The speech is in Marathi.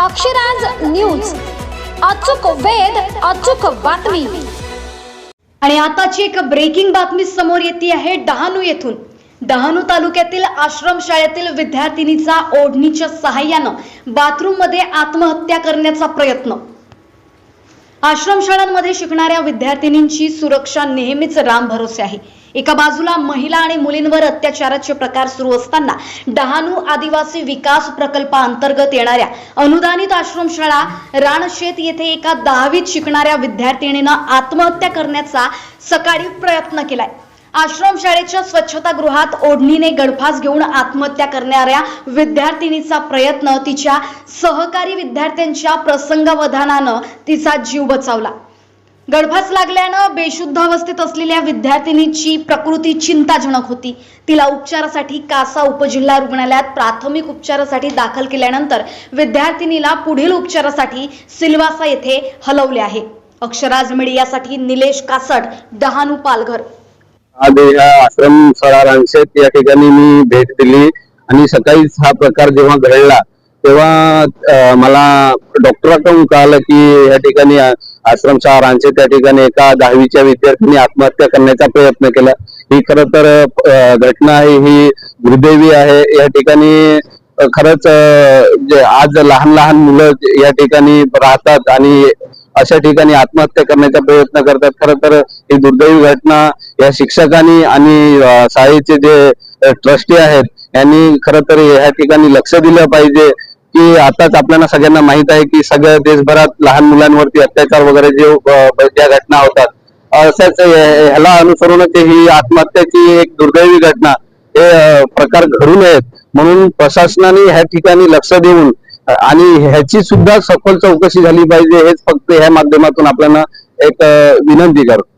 अक्षराज न्यूज. अचूक वेद अचूक बातमी. आणि आताची एक ब्रेकिंग बातमी समोर येते आहे डहाणू येथून. डहाणू तालुक्यातील आश्रमशाळेतील विद्यार्थिनीचा ओढणीच्या सहाय्यानं बाथरूममध्ये आत्महत्या करण्याचा प्रयत्न. आश्रमशाळांमध्ये शिकणाऱ्या विद्यार्थिनींची सुरक्षा नेहमीच राम भरोसे आहे. एका बाजूला महिला आणि मुलींवर अत्याचाराचे प्रकार सुरू असताना डहाणू आदिवासी विकास प्रकल्पाअंतर्गत येणाऱ्या अनुदानित आश्रमशाळा राणशेत येथे एका दहावीत शिकणाऱ्या विद्यार्थिनीनं आत्महत्या करण्याचा सकाळी प्रयत्न केलाय. आश्रमशाळेच्या स्वच्छतागृहात ओढणीने गळफास घेऊन आत्महत्या करणाऱ्या विद्यार्थिनीचा प्रयत्न तिच्या सहकारी विद्यार्थ्यांच्या प्रसंगावधानानं तिचा जीव बचावला. गळफास लागल्यानं बेशुद्ध अवस्थेत असलेल्या विद्यार्थिनीची प्रकृती चिंताजनक होती. तिला उपचारासाठी कासा उपजिल्हा रुग्णालयात प्राथमिक उपचारासाठी दाखल केल्यानंतर विद्यार्थिनीला पुढील उपचारासाठी सिल्वासा येथे हलवले आहे. अक्षराज मीडियासाठी निलेश कासट डहाणू पालघर. आज या आश्रम सरारांशेत या ठिकाणी मी भेट दिली आणि सकाळीच हा प्रकार जेव्हा घडला तेव्हा मला डॉक्टरांकडून कळालं की या ठिकाणी आश्रम आश्रमशाळा त्या ठिकाणी एका दहावीच्या विद्यार्थ्यांनी आत्महत्या करण्याचा प्रयत्न केला. ही खर तर घटना आहे ही दुर्दैवी आहे. या ठिकाणी खरंच आज लहान लहान मुलं या ठिकाणी राहतात आणि अशा ठिकाणी आत्महत्या करण्याचा प्रयत्न करतात. खरं तर ही दुर्दैवी घटना या शिक्षकांनी आणि शाळेचे जे ट्रस्टी आहेत यांनी खरं तर या ठिकाणी लक्ष दिलं पाहिजे. की आताच आपल्याला सगळ्यांना माहीत आहे की सगळ्या देशभरात लहान मुलांवरती अत्याचार वगैरे जे ज्या घटना होतात अशाच ह्याला अनुसरूनच ही आत्महत्याची एक दुर्दैवी घटना हे प्रकार घडू नयेत. म्हणून प्रशासनाने ह्या ठिकाणी लक्ष देऊन आणि ह्याची सुद्धा सखोल चौकशी झाली पाहिजे हेच फक्त ह्या माध्यमातून आपल्याला एक विनंती करतो.